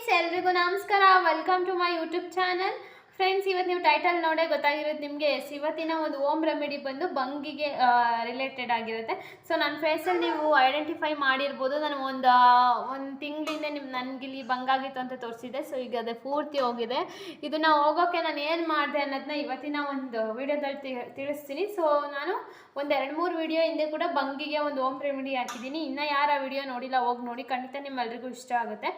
Friends एलवे गुनाम्सकर welcome to my YouTube channel friends ಇವತ್ತು ನೀವು ಟೈಟಲ್ ನೋಡೇ ಗೊತ್ತಾಗಿರೋದು ನಿಮಗೆ ಇವತ್ತಿನ ಒಂದು ಓಮ್ ರೆಮಿಡಿ ಬಂದು ಬಂಗಿಗೆ ರಿಲೇಟೆಡ್ ಆಗಿರುತ್ತೆ. ಸೊ ನನ್ನ ಫೇಸಲ್ಲಿ ನೀವು ಐಡೆಂಟಿಫೈ ಮಾಡಿರ್ಬೋದು. ನಾನು ಒಂದು ಒಂದು ತಿಂಗಳಿಂದ ನಿಮ್ಮ ನನಗಿಲ್ಲಿ ಬಂಗಾಗಿತ್ತು ಅಂತ ತೋರಿಸಿದೆ. ಸೊ ಈಗ ಅದೇ ಪೂರ್ತಿ ಹೋಗಿದೆ. ಇದನ್ನು ಹೋಗೋಕ್ಕೆ ನಾನು ಏನು ಮಾಡಿದೆ ಅನ್ನೋದನ್ನ ಇವತ್ತಿನ ಒಂದು ವಿಡಿಯೋದಲ್ಲಿ ತಿಳಿಸ್ತೀನಿ. ಸೊ ನಾನು ಒಂದು ಎರಡು ಮೂರು ವಿಡಿಯೋ ಹಿಂದೆ ಕೂಡ ಬಂಗಿಗೆ ಒಂದು ಓಮ್ ರೆಮಿಡಿ ಹಾಕಿದ್ದೀನಿ. ಯಾರು ಆ ವಿಡಿಯೋ ನೋಡಿಲ್ಲ, ಹೋಗಿ ನೋಡಿ. ಖಂಡಿತ ನಿಮ್ಮೆಲ್ರಿಗೂ ಇಷ್ಟ ಆಗುತ್ತೆ.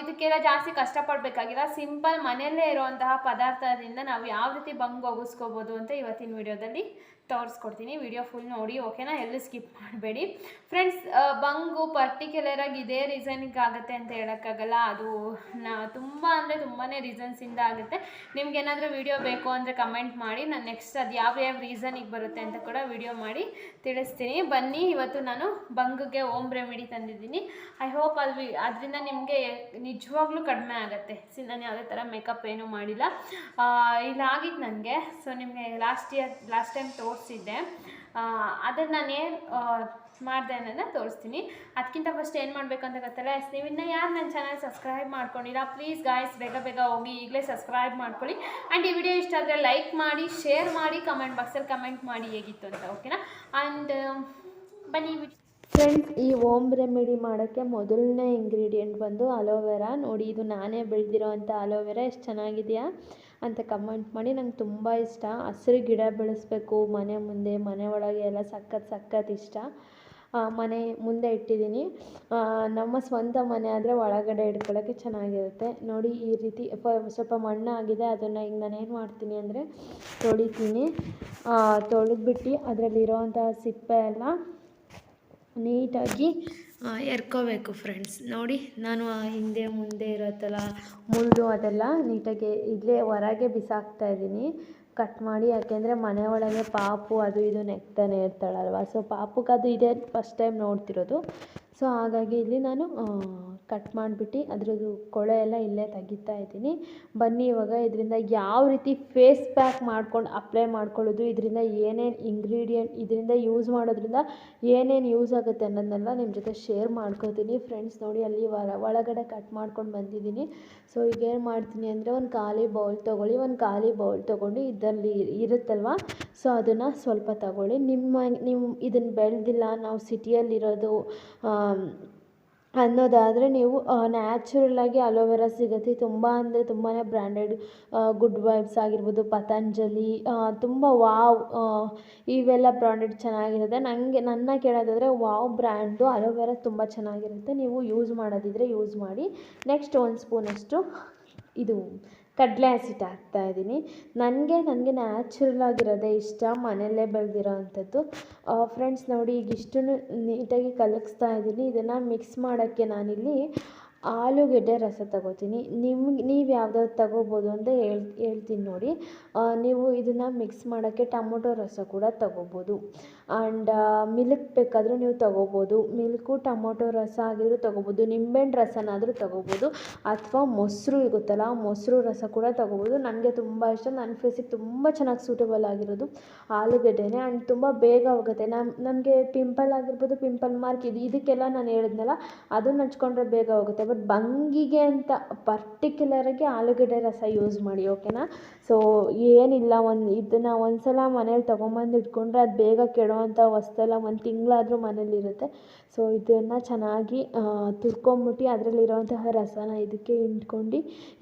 ಇದಕ್ಕೆಲ್ಲ ಜಾಸ್ತಿ ಕಷ್ಟಪಡಬೇಕಾಗಿಲ್ಲ. ಸಿಂಪಲ್ ಮನೆಯಲ್ಲೇ ಇರುವಂತಹ ಪದಾರ್ಥದಿಂದ ನಾವು ಯಾವ ರೀತಿ ಬಂಗ್ ಒಗಿಸ್ಕೋಬೋದು ಅಂತ ಇವತ್ತಿನ ವಿಡಿಯೋದಲ್ಲಿ ತೋರಿಸ್ಕೊಡ್ತೀನಿ. ವಿಡಿಯೋ ಫುಲ್ ನೋಡಿ ಓಕೆನಾ ಎಲ್ಲೂ ಸ್ಕಿಪ್ ಮಾಡಬೇಡಿ. ಫ್ರೆಂಡ್ಸ್ ಬಂಗು ಪರ್ಟಿಕ್ಯುಲರಾಗಿ ಇದೇ ರೀಸನಿಗೆ ಆಗುತ್ತೆ ಅಂತ ಹೇಳೋಕ್ಕಾಗಲ್ಲ. ಅದು ನಾ ತುಂಬ ಅಂದರೆ ತುಂಬಾ ರೀಸನ್ಸಿಂದ ಆಗುತ್ತೆ. ನಿಮ್ಗೆ ಏನಾದರೂ ವಿಡಿಯೋ ಬೇಕು ಅಂದರೆ ಕಮೆಂಟ್ ಮಾಡಿ. ನಾನು ನೆಕ್ಸ್ಟ್ ಅದು ಯಾವ ಯಾವ ರೀಸನಿಗೆ ಬರುತ್ತೆ ಅಂತ ಕೂಡ ವಿಡಿಯೋ ಮಾಡಿ ತಿಳಿಸ್ತೀನಿ. ಬನ್ನಿ, ಇವತ್ತು ನಾನು ಬಂಗುಗೆ ಓಮ್ ರೆಮಿಡಿ ತಂದಿದ್ದೀನಿ. ಐ ಹೋಪ್ ಅಲ್ಲಿ ಅದರಿಂದ ನಿಮಗೆ ನಿಜವಾಗ್ಲೂ ಕಡಿಮೆ ಆಗುತ್ತೆ. ಸಿ, ನಾನು ಯಾವುದೇ ಥರ ಮೇಕಪ್ ಏನೂ ಮಾಡಿಲ್ಲ. ಇಲ್ಲಾಗಿತ್ತು ನನಗೆ ಸೊ ನಿಮಗೆ ಲಾಸ್ಟ್ ಇಯರ್ ಲಾಸ್ಟ್ ಟೈಮ್ ತೋರಿಸಿದ್ದೆ. ಅದನ್ನು ನಾನು ಏನು ಮಾಡಿದೆ ಅನ್ನೋದನ್ನ ತೋರಿಸ್ತೀನಿ. ಅದಕ್ಕಿಂತ ಫಸ್ಟ್ ಏನು ಮಾಡಬೇಕಂತ ಗೊತ್ತಲ್ಲ, ಎಸ್, ನೀವು ಯಾರು ನನ್ನ ಚಾನಲ್ ಸಬ್ಸ್ಕ್ರೈಬ್ ಮಾಡ್ಕೊಂಡಿಲ್ಲ ಪ್ಲೀಸ್ ಗಾಯ್ಸ್ ಬೇಗ ಬೇಗ ಹೋಗಿ ಈಗಲೇ ಸಬ್ಸ್ಕ್ರೈಬ್ ಮಾಡ್ಕೊಳ್ಳಿ. ಆ್ಯಂಡ್ ಈ ವಿಡಿಯೋ ಇಷ್ಟ ಆದರೆ ಲೈಕ್ ಮಾಡಿ ಶೇರ್ ಮಾಡಿ ಕಮೆಂಟ್ ಬಾಕ್ಸಲ್ಲಿ ಕಮೆಂಟ್ ಮಾಡಿ ಹೇಗಿತ್ತು ಅಂತ ಓಕೆನಾ ಆ್ಯಂಡ್ ಬನ್ನಿ ಫ್ರೆಂಡ್ಸ್, ಈ ಓಮ್ ರೆಮಿಡಿ ಮಾಡೋಕ್ಕೆ ಮೊದಲನೇ ಇಂಗ್ರೀಡಿಯೆಂಟ್ ಬಂದು ಅಲೋವೆರಾ. ನೋಡಿ, ಇದು ನಾನೇ ಬೆಳೆದಿರೋ ಅಂಥ ಅಲೋವೆರಾ. ಎಷ್ಟು ಚೆನ್ನಾಗಿದೆಯಾ ಅಂತ ಕಮೆಂಟ್ ಮಾಡಿ. ನಂಗೆ ತುಂಬ ಇಷ್ಟ. ಹಸಿರು ಗಿಡ ಬೆಳೆಸ್ಬೇಕು, ಮನೆ ಮುಂದೆ, ಮನೆ ಒಳಗೆ ಎಲ್ಲ ಸಖತ್ ಸಖತ್ ಇಷ್ಟ. ಮನೆ ಮುಂದೆ ಇಟ್ಟಿದ್ದೀನಿ. ನಮ್ಮ ಸ್ವಂತ ಮನೆ ಆದರೆ ಒಳಗಡೆ ಇಟ್ಕೊಳ್ಳೋಕ್ಕೆ ಚೆನ್ನಾಗಿರುತ್ತೆ. ನೋಡಿ, ಈ ರೀತಿ ಸ್ವಲ್ಪ ಮಣ್ಣು ಆಗಿದೆ ಅದನ್ನು ಈಗ ನಾನು ಏನು ಮಾಡ್ತೀನಿ ಅಂದರೆ ತೊಳಿತೀನಿ. ತೊಳೆದ್ಬಿಟ್ಟು ಅದರಲ್ಲಿರೋವಂಥ ಸಿಪ್ಪೆ ಎಲ್ಲ ನೀಟಾಗಿ ಎರ್ಕೋಬೇಕು ಫ್ರೆಂಡ್ಸ್ ನೋಡಿ, ನಾನು ಹಿಂದೆ ಮುಂದೆ ಇರೋತ್ತಲ್ಲ ಮುಳ್ಳು ಅದೆಲ್ಲ ನೀಟಾಗಿ ಇಲ್ಲೇ ಹೊರಗೆ ಬಿಸಾಕ್ತಾ ಇದ್ದೀನಿ. ಕಟ್ ಮಾಡಿ, ಯಾಕೆಂದರೆ ಮನೆ ಒಳಗೆ ಪಾಪು ಅದು ಇದು ನೆಕ್ತಾನೆ ಇರ್ತಾಳಲ್ವ. ಸೊ ಪಾಪುಗೆ ಅದು ಇದೇ ಫಸ್ಟ್ ಟೈಮ್ ನೋಡ್ತಿರೋದು. ಸೊ ಹಾಗಾಗಿ ಇಲ್ಲಿ ನಾನು ಕಟ್ ಮಾಡಿಬಿಟ್ಟು ಅದ್ರದ್ದು ಕೊಳೆ ಎಲ್ಲ ಇಲ್ಲೇ ತೆಗಿತಾ ಇದ್ದೀನಿ. ಬನ್ನಿ ಇವಾಗ ಇದರಿಂದ ಯಾವ ರೀತಿ ಫೇಸ್ ಪ್ಯಾಕ್ ಮಾಡ್ಕೊಂಡು ಅಪ್ಲೈ ಮಾಡ್ಕೊಳ್ಳೋದು, ಇದರಿಂದ ಏನೇನು ಇಂಗ್ರೀಡಿಯೆಂಟ್ ಇದರಿಂದ ಯೂಸ್ ಮಾಡೋದ್ರಿಂದ ಏನೇನು ಯೂಸ್ ಆಗುತ್ತೆ ಅನ್ನೋದನ್ನೆಲ್ಲ ನಿಮ್ಮ ಜೊತೆ ಶೇರ್ ಮಾಡ್ಕೋತೀನಿ. ಫ್ರೆಂಡ್ಸ್ ನೋಡಿ ಅಲ್ಲಿ ಒಳಗಡೆ ಕಟ್ ಮಾಡ್ಕೊಂಡು ಬಂದಿದ್ದೀನಿ. ಸೊ ಈಗ ಏನು ಮಾಡ್ತೀನಿ ಅಂದರೆ ಒಂದು ಖಾಲಿ ಬೌಲ್ ತೊಗೊಳ್ಳಿ, ಒಂದು ಖಾಲಿ ಬೌಲ್ ತೊಗೊಂಡು ಇದರಲ್ಲಿ ಇರುತ್ತಲ್ವ? ಸೊ ಅದನ್ನು ಸ್ವಲ್ಪ ತಗೊಳ್ಳಿ. ನಿಮ್ಮ ನೀವು ಇದನ್ನು ಬೆಳೆದಿಲ್ಲ. ನಾವು ಸಿಟಿಯಲ್ಲಿರೋದು ಅನ್ನೋದಾದರೆ ನೀವು ನ್ಯಾಚುರಲ್ಲಾಗಿ ಅಲೋವೆರಾ ಸಿಗುತ್ತೆ. ತುಂಬ ಅಂದರೆ ತುಂಬಾ ಬ್ರ್ಯಾಂಡೆಡ್ ಗುಡ್ ವೈಬ್ಸ್ ಆಗಿರ್ಬೋದು. ಪತಂಜಲಿ ತುಂಬ ವಾವ್ ಇವೆಲ್ಲ ಬ್ರಾಂಡೆಡ್ ಚೆನ್ನಾಗಿರುತ್ತೆ. ನನಗೆ ನನ್ನ ಕೇಳೋದಾದರೆ ವಾವ್ ಬ್ರ್ಯಾಂಡು ಅಲೋವೆರಾ ತುಂಬ ಚೆನ್ನಾಗಿರುತ್ತೆ. ನೀವು ಯೂಸ್ ಮಾಡೋದಿದ್ರೆ ಯೂಸ್ ಮಾಡಿ. ನೆಕ್ಸ್ಟ್ ಒಂದು ಸ್ಪೂನಷ್ಟು ಇದು ಕಡಲೆ ಹಸಿಟ್ಟು ಹಾಕ್ತಾ ಇದ್ದೀನಿ. ನನಗೆ ನನಗೆ ನ್ಯಾಚುರಲ್ ಆಗಿರೋದೇ ಇಷ್ಟ. ಮನೆಯಲ್ಲೇ ಬೆಳೆದಿರೋ ಅಂಥದ್ದು. ಫ್ರೆಂಡ್ಸ್ ನೋಡಿ ಈಗ ಇಷ್ಟನ್ನು ನೀಟಾಗಿ ಕಲಗಿಸ್ತಾ ಇದ್ದೀನಿ. ಇದನ್ನು ಮಿಕ್ಸ್ ಮಾಡೋಕ್ಕೆ ನಾನಿಲ್ಲಿ ಆಲೂಗೆಡ್ಡೆ ರಸ ತಗೋತೀನಿ. ನಿಮ್ಗೆ, ನೀವು ಯಾವ್ದ್ಯಾವ್ದು ತಗೋಬೋದು ಅಂತ ಹೇಳಿ, ಹೇಳ್ತೀನಿ ನೋಡಿ. ನೀವು ಇದನ್ನು ಮಿಕ್ಸ್ ಮಾಡೋಕ್ಕೆ ಟೊಮೊಟೊ ರಸ ಕೂಡ ತಗೋಬೋದು. ಆ್ಯಂಡ್ ಮಿಲ್ಕ್ ಬೇಕಾದರೂ ನೀವು ತಗೋಬೋದು. ಮಿಲ್ಕು, ಟೊಮೊಟೊ ರಸ ಆಗಿದ್ರೂ ತಗೋಬೋದು. ನಿಂಬೆಹಣ್ಣು ರಸನಾದರೂ ತಗೋಬೋದು. ಅಥವಾ ಮೊಸರು ಗೊತ್ತಲ್ಲ ಮೊಸರು ರಸ ಕೂಡ ತಗೋಬೋದು. ನನಗೆ ತುಂಬ ಇಷ್ಟ. ನನ್ನ ಫೇಸಿಗೆ ತುಂಬ ಚೆನ್ನಾಗಿ ಸೂಟಬಲ್ ಆಗಿರೋದು ಆಲೂಗೆಡ್ಡೆನೇ. ಆ್ಯಂಡ್ ತುಂಬ ಬೇಗ ಹೋಗುತ್ತೆ. ನಮ್ಮ ನಮಗೆ ಪಿಂಪಲ್ ಆಗಿರ್ಬೋದು ಪಿಂಪಲ್ ಮಾರ್ಕ್ ಇದು, ಇದಕ್ಕೆಲ್ಲ ನಾನು ಹೇಳಿದ್ನಲ್ಲ, ಅದನ್ನ ಹಚ್ಕೊಂಡ್ರೆ ಬೇಗ ಹೋಗುತ್ತೆ. ಬಟ್ ಬಂಗಿಗೆ ಅಂತ ಪರ್ಟಿಕ್ಯುಲರಾಗಿ ಆಲೂಗಡ್ಡೆ ರಸ ಯೂಸ್ ಮಾಡಿ ಓಕೆನಾ ಸೊ ಏನಿಲ್ಲ, ಒಂದು ಇದನ್ನು ಒಂದು ಸಲ ಮನೇಲಿ ತೊಗೊಂಬಂದು ಇಟ್ಕೊಂಡ್ರೆ ಅದು ಬೇಗ ಕೆಡೋವಂಥ ವಸ್ತುಲ್ಲ ಒಂದು ತಿಂಗಳಾದರೂ ಮನೇಲಿರುತ್ತೆ ಸೊ ಇದನ್ನು ಚೆನ್ನಾಗಿ ತುರ್ಕೊಂಬಿಟ್ಟು ಅದರಲ್ಲಿರುವಂತಹ ರಸನ ಇದಕ್ಕೆ ಹಿಂಡ್ಕೊಂಡು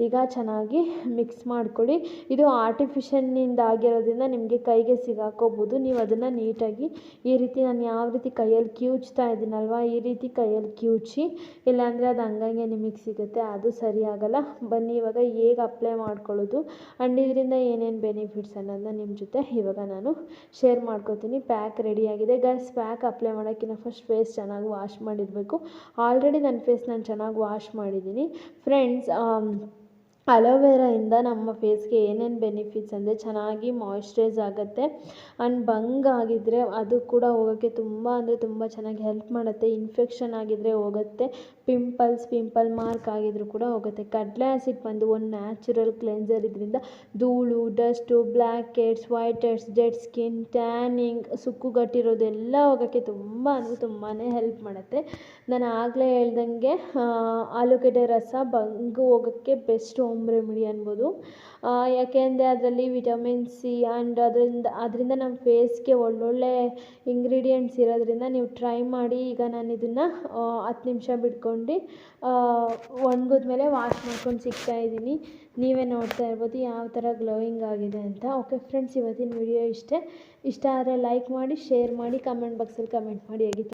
ಈಗ ಚೆನ್ನಾಗಿ ಮಿಕ್ಸ್ ಮಾಡ್ಕೊಳ್ಳಿ. ಇದು ಆರ್ಟಿಫಿಷಿಯಲ್ನಿಂದ ಆಗಿರೋದ್ರಿಂದ ನಿಮಗೆ ಕೈಗೆ ಸಿಗಾಕೋಬೋದು. ನೀವು ಅದನ್ನು ನೀಟಾಗಿ ಈ ರೀತಿ ನಾನು ಯಾವ ರೀತಿ ಕೈಯಲ್ಲಿ ಕಿವುಚ್ತಾ ಇದ್ದೀನಲ್ವ ಈ ರೀತಿ ಕೈಯಲ್ಲಿ ಕಿವುಚಿ ಇಲ್ಲಾಂದರೆ ಅದು ಹಂಗಂಗೆ ನಿಮಗೆ ಸಿಗುತ್ತೆ, ಅದು ಸರಿ ಆಗಲ್ಲ. ಬನ್ನಿ, ಇವಾಗ ಹೇಗೆ ಅಪ್ಲೈ ಮಾಡ್ಕೊಳ್ಳೋದು ಆ್ಯಂಡ್ ಇದರಿಂದ ಏನೇನು ಬೆನಿಫಿಟ್ಸ್ ಅನ್ನೋದನ್ನ ನಿಮ್ಮ ಜೊತೆ ಇವಾಗ ನಾನು ಶೇರ್ ಮಾಡ್ಕೋತೀನಿ. ಪ್ಯಾಕ್ ರೆಡಿಯಾಗಿದೆ ಗೈಸ್ ಪ್ಯಾಕ್ ಅಪ್ಲೈ ಮಾಡೋಕ್ಕಿಂತ ಫಸ್ಟ್ ಫೇಸ್ ಚೆನ್ನಾಗಿ ವಾಶ್ ಮಾಡಿರಬೇಕು. ಆಲ್ರೆಡಿ ನನ್ನ ಫೇಸ್ ನಾನು ಚೆನ್ನಾಗಿ ವಾಶ್ ಮಾಡಿದ್ದೀನಿ. ಫ್ರೆಂಡ್ಸ್ ಅಲೋವೆರಾಯಿಂದ ನಮ್ಮ ಫೇಸ್ಗೆ ಏನೇನು ಬೆನಿಫಿಟ್ಸ್ ಅಂದರೆ ಚೆನ್ನಾಗಿ ಮಾಯಿಶ್ಚರೈಸ್ ಆಗುತ್ತೆ. ಆ್ಯಂಡ್ ಬಂಗ್ ಆಗಿದ್ದರೆ ಅದು ಕೂಡ ಹೋಗೋಕ್ಕೆ ತುಂಬ ಅಂದರೆ ತುಂಬ ಚೆನ್ನಾಗಿ ಹೆಲ್ಪ್ ಮಾಡುತ್ತೆ. ಇನ್ಫೆಕ್ಷನ್ ಆಗಿದ್ದರೆ ಹೋಗುತ್ತೆ. ಪಿಂಪಲ್ಸ್ ಪಿಂಪಲ್ ಮಾರ್ಕ್ ಆಗಿದ್ದರೂ ಕೂಡ ಹೋಗುತ್ತೆ. ಕಡಲೆ ಆ್ಯಸಿಡ್ ಬಂದು ಒಂದು ನ್ಯಾಚುರಲ್ ಕ್ಲೆನ್ಸರ್ ಇದರಿಂದ ಧೂಳು dust blackheads whiteheads dead skin tanning ಸುಕ್ಕುಗಟ್ಟಿರೋದೆಲ್ಲ ಹೋಗೋಕ್ಕೆ ತುಂಬ ಅಂದರೆ ತುಂಬಾ ಹೆಲ್ಪ್ ಮಾಡುತ್ತೆ. ನಾನು ಆಗಲೇ ಹೇಳ್ದಂಗೆ ಆಲೂಗಡ್ಡೆ ರಸ ಬಂಗು ಹೋಗೋಕ್ಕೆ ಬೆಸ್ಟ್ ಹೋಮ್ ರೆಮಿಡಿ ಅನ್ಬೋದು. ಯಾಕೆ ಅಂದರೆ ಅದರಲ್ಲಿ ವಿಟಮಿನ್ ಸಿ ಆ್ಯಂಡ್ ಅದರಿಂದ ಅದರಿಂದ ನಮ್ಮ ಫೇಸ್ಗೆ ಒಳ್ಳೊಳ್ಳೆ ಇಂಗ್ರೀಡಿಯೆಂಟ್ಸ್ ಇರೋದ್ರಿಂದ ನೀವು ಟ್ರೈ ಮಾಡಿ ಈಗ ನಾನು ಇದನ್ನು ಹತ್ತು ನಿಮಿಷ ಬಿಟ್ಕೊಂಡು ಒಣಗಿದ್ಮೇಲೆ ವಾಶ್ ಮಾಡ್ಕೊಂಡು ಸಿಗ್ತಾ ಇದ್ದೀನಿ. ನೀವೇ ನೋಡ್ತಾ ಇರ್ಬೋದು ಯಾವ ಥರ ಗ್ಲೋಯಿಂಗ್ ಆಗಿದೆ ಅಂತ. ಓಕೆ ಫ್ರೆಂಡ್ಸ್ ಇವತ್ತಿನ ವಿಡಿಯೋ ಇಷ್ಟೇ. ಇಷ್ಟ ಆದರೆ ಲೈಕ್ ಮಾಡಿ ಶೇರ್ ಮಾಡಿ ಕಮೆಂಟ್ ಬಾಕ್ಸಲ್ಲಿ ಕಮೆಂಟ್ ಮಾಡಿ. ಹೇಗಿತ್ತು?